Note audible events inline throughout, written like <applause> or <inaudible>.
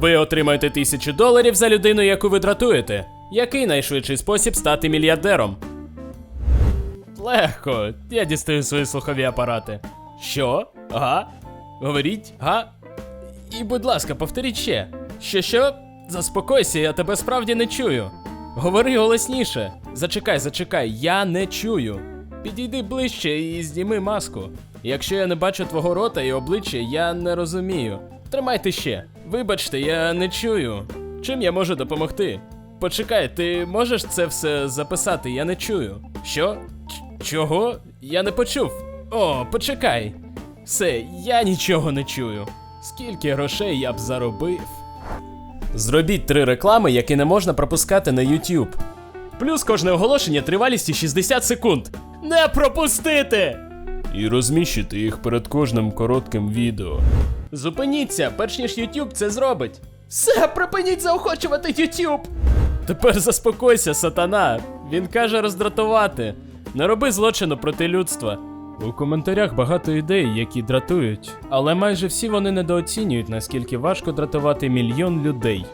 Ви отримаєте тисячу доларів за людину, яку ви дратуєте. Який найшвидший спосіб стати мільярдером? Легко. Я дістаю свої слухові апарати. Що? Ага? Говоріть, га? І, будь ласка, повторіть ще. Що що? Заспокойся, я тебе справді не чую. Говори голосніше. Зачекай, зачекай, я не чую. Підійди ближче і зніми маску. Якщо я не бачу твого рота і обличчя, я не розумію. Тримайте ще. Вибачте, я не чую. Чим я можу допомогти? Почекай, ти можеш це все записати? Я не чую. Що? Ч- чого? Я не почув. О, почекай. Все, я нічого не чую. Скільки грошей я б заробив? Зробіть три реклами, які не можна пропускати на YouTube. Плюс кожне оголошення тривалістю 60 секунд. Не пропустити! І розміщити їх перед кожним коротким відео. Зупиніться, перш ніж YouTube це зробить. Все, припиніть заохочувати YouTube! Тепер заспокойся, сатана. Він каже роздратувати. Не роби злочину проти людства. У коментарях багато ідей, які дратують, але майже всі вони недооцінюють, наскільки важко дратувати мільйон людей.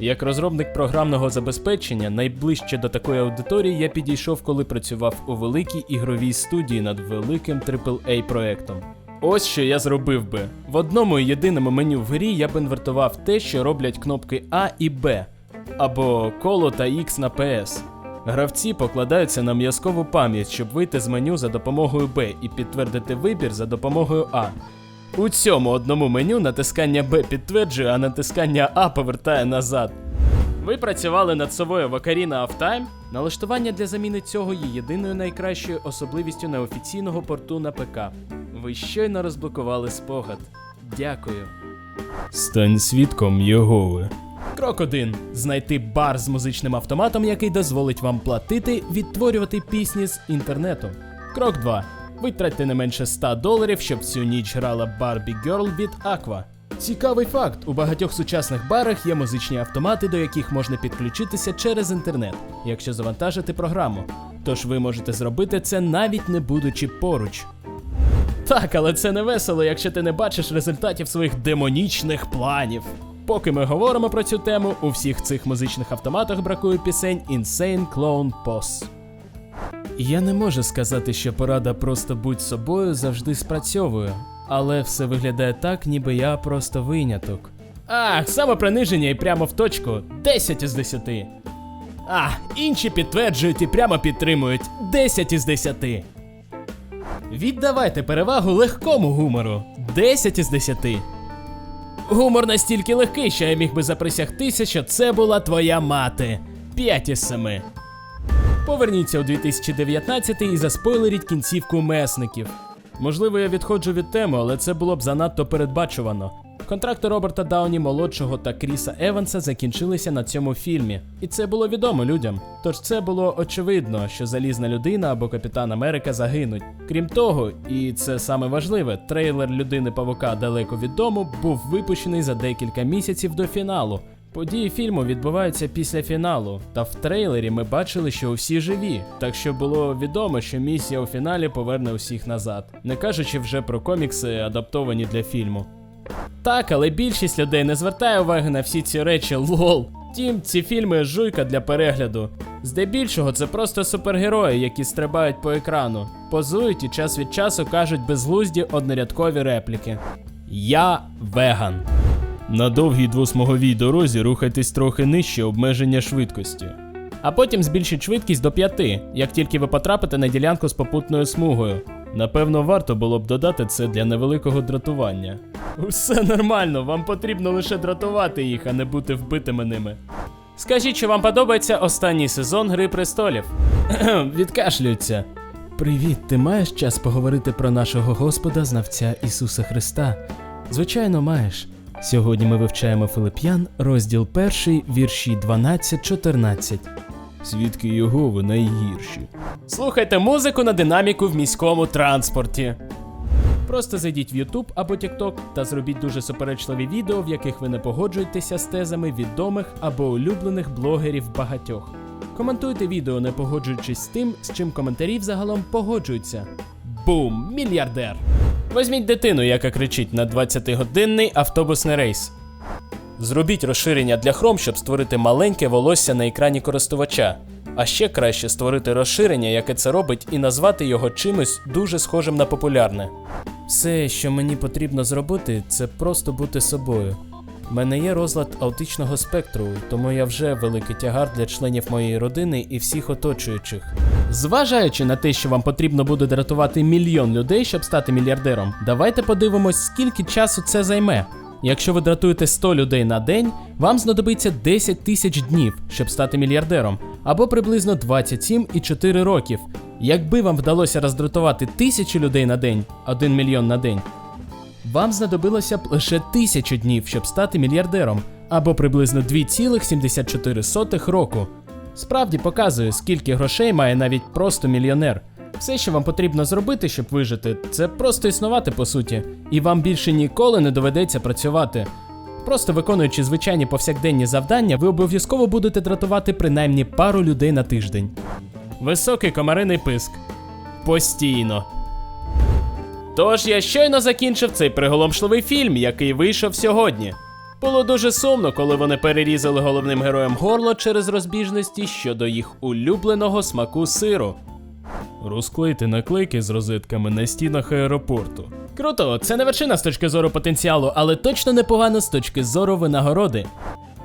Як розробник програмного забезпечення, найближче до такої аудиторії я підійшов, коли працював у великій ігровій студії над великим AAA проектом. Ось що я зробив би. В одному єдиному меню в грі я б інвертував те, що роблять кнопки А і Б, або коло та X на PS. Гравці покладаються на м'язкову пам'ять, щоб вийти з меню за допомогою Б і підтвердити вибір за допомогою А. У цьому одному меню натискання Б підтверджує, а натискання А повертає назад. Ви працювали над совою в Ocarina of Time? Налаштування для заміни цього є єдиною найкращою особливістю неофіційного порту на ПК. Ви щойно розблокували спогад. Дякую. Стань свідком Єгови. Крок 1. Знайти бар з музичним автоматом, який дозволить вам платити, відтворювати пісні з інтернету. Крок 2. Витратьте не менше 100 доларів, щоб всю ніч грала Barbie Girl від Aqua. Цікавий факт: у багатьох сучасних барах є музичні автомати, до яких можна підключитися через інтернет, якщо завантажити програму. Тож ви можете зробити це навіть не будучи поруч. Так, але це не весело, якщо ти не бачиш результатів своїх демонічних планів. Поки ми говоримо про цю тему, у всіх цих музичних автоматах бракує пісень Insane Clone Boss. Я не можу сказати, що порада просто будь собою завжди спрацьовує, але все виглядає так, ніби я просто виняток. Ах, самоприниження і прямо в точку 10 із 10. А, інші підтверджують і прямо підтримують 10 із 10. Віддавайте перевагу легкому гумору 10 із 10. Гумор настільки легкий, що я міг би заприсягтися, що це була твоя мати 5 із 7. Поверніться у 2019 і заспойлеріть кінцівку месників. Можливо, я відходжу від теми, але це було б занадто передбачувано. Контракти Роберта Дауні молодшого та Кріса Еванса закінчилися на цьому фільмі, і це було відомо людям. Тож це було очевидно, що залізна людина або Капітан Америка загинуть. Крім того, і це саме важливе, трейлер людини Павука далеко від дому був випущений за декілька місяців до фіналу. Події фільму відбуваються після фіналу, та в трейлері ми бачили, що усі живі, так що було відомо, що місія у фіналі поверне усіх назад, не кажучи вже про комікси, адаптовані для фільму. Так, але більшість людей не звертає уваги на всі ці речі, лол. Тім, ці фільми жуйка для перегляду. Здебільшого це просто супергерої, які стрибають по екрану, позують і час від часу кажуть безглузді однорядкові репліки. Я веган. На довгій двосмуговій дорозі рухайтесь трохи нижче обмеження швидкості. А потім збільшіть швидкість до 5, як тільки ви потрапите на ділянку з попутною смугою. Напевно, варто було б додати це для невеликого дратування. Все нормально, вам потрібно лише дратувати їх, а не бути вбитими ними. Скажіть, чи вам подобається останній сезон Гри престолів? <clears throat> Відкашлюються. Привіт, ти маєш час поговорити про нашого Господа, знавця Ісуса Христа? Звичайно, маєш. Сьогодні ми вивчаємо Филип'ян, розділ 1, вірші 12-14. Свідки Єгови найгірші. Слухайте музику на динаміку в міському транспорті. Просто зайдіть в YouTube або TikTok та зробіть дуже суперечливі відео, в яких ви не погоджуєтеся з тезами відомих або улюблених блогерів багатьох. Коментуйте відео, не погоджуючись з тим, з чим коментарі взагалом погоджуються. Бум! Мільярдер! Візьміть дитину, яка кричить на 20-годинний автобусний рейс. Зробіть розширення для Chrome, щоб створити маленьке волосся на екрані користувача. А ще краще створити розширення, яке це робить, і назвати його чимось дуже схожим на популярне. Все, що мені потрібно зробити, це просто бути собою. Мене є розлад аутичного спектру, тому я вже великий тягар для членів моєї родини і всіх оточуючих. Зважаючи на те, що вам потрібно буде дратувати мільйон людей, щоб стати мільярдером, давайте подивимось, скільки часу це займе. Якщо ви дратуєте 100 людей на день, вам знадобиться 10 тисяч днів, щоб стати мільярдером, або приблизно 27,4 років. Якби вам вдалося роздратувати тисячу людей на день, 1 мільйон на день, вам знадобилося б лише тисячу днів, щоб стати мільярдером, або приблизно 2,74 року. Справді показує, скільки грошей має навіть просто мільйонер. Все, що вам потрібно зробити, щоб вижити, це просто існувати по суті, і вам більше ніколи не доведеться працювати. Просто виконуючи звичайні повсякденні завдання, ви обов'язково будете дратувати принаймні пару людей на тиждень. Високий комариний писк. Постійно. Тож я щойно закінчив цей приголомшливий фільм, який вийшов сьогодні. Було дуже сумно, коли вони перерізали головним героям горло через розбіжності щодо їх улюбленого смаку сиру. Розклейте наклейки з розетками на стінах аеропорту. Круто, це не вершина з точки зору потенціалу, але точно непогано з точки зору винагороди.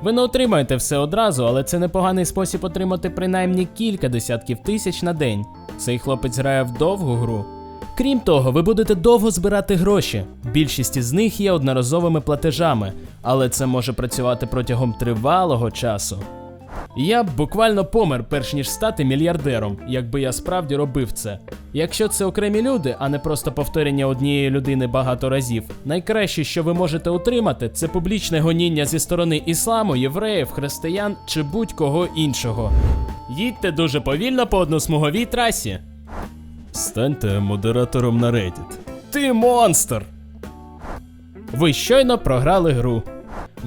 Ви не отримаєте все одразу, але це непоганий спосіб отримати принаймні кілька десятків тисяч на день. Цей хлопець грає в довгу гру. Крім того, ви будете довго збирати гроші. Більшість із них є одноразовими платежами, але це може працювати протягом тривалого часу. Я б буквально помер, перш ніж стати мільярдером, якби я справді робив це. Якщо це окремі люди, а не просто повторення однієї людини багато разів, найкраще, що ви можете отримати, це публічне гоніння зі сторони ісламу, євреїв, християн чи будь-кого іншого. Їдьте дуже повільно по односмуговій трасі. Станьте модератором на Reddit. Ти монстр! Ви щойно програли гру.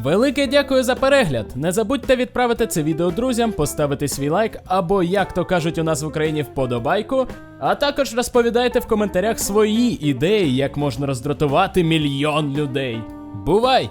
Велике дякую за перегляд. Не забудьте відправити це відео друзям, поставити свій лайк або, як то кажуть у нас в Україні, вподобайку. А також розповідайте в коментарях свої ідеї, як можна роздратувати мільйон людей. Бувай!